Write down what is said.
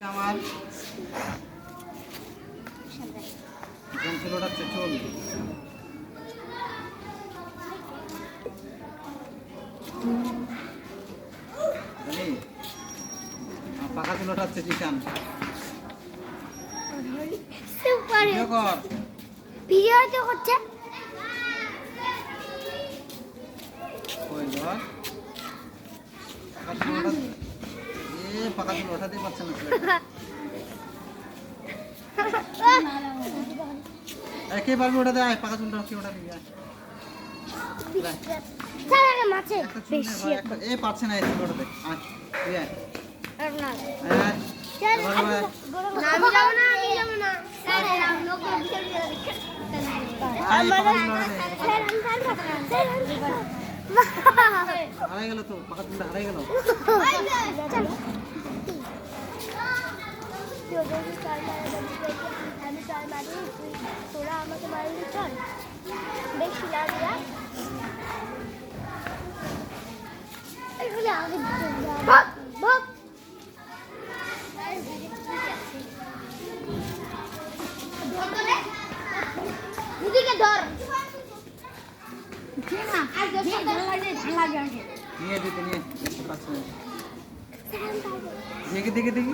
আমার যন্ত্র ওঠাচ্ছে চল। পাখা চুল ওঠাচ্ছে চিকান ভিডিও কর। ভিডিও তো হচ্ছে। ওই ধর। পাখা চুল ওঠাচ্ছে এ পাখা চুল ওঠাতে পারছে না। এই, কে পারবে ওটা দেয় পাখা চুলটা কে ওটা একটা- এ পারছে না এই ওঠাতে আয় তুই আয় আর হারাই গেল তো পাখা চুলটা হারাই গেল আমি চাল মারি তোরা ধর নিয়ে দিতে দেখি দেখি দেখি।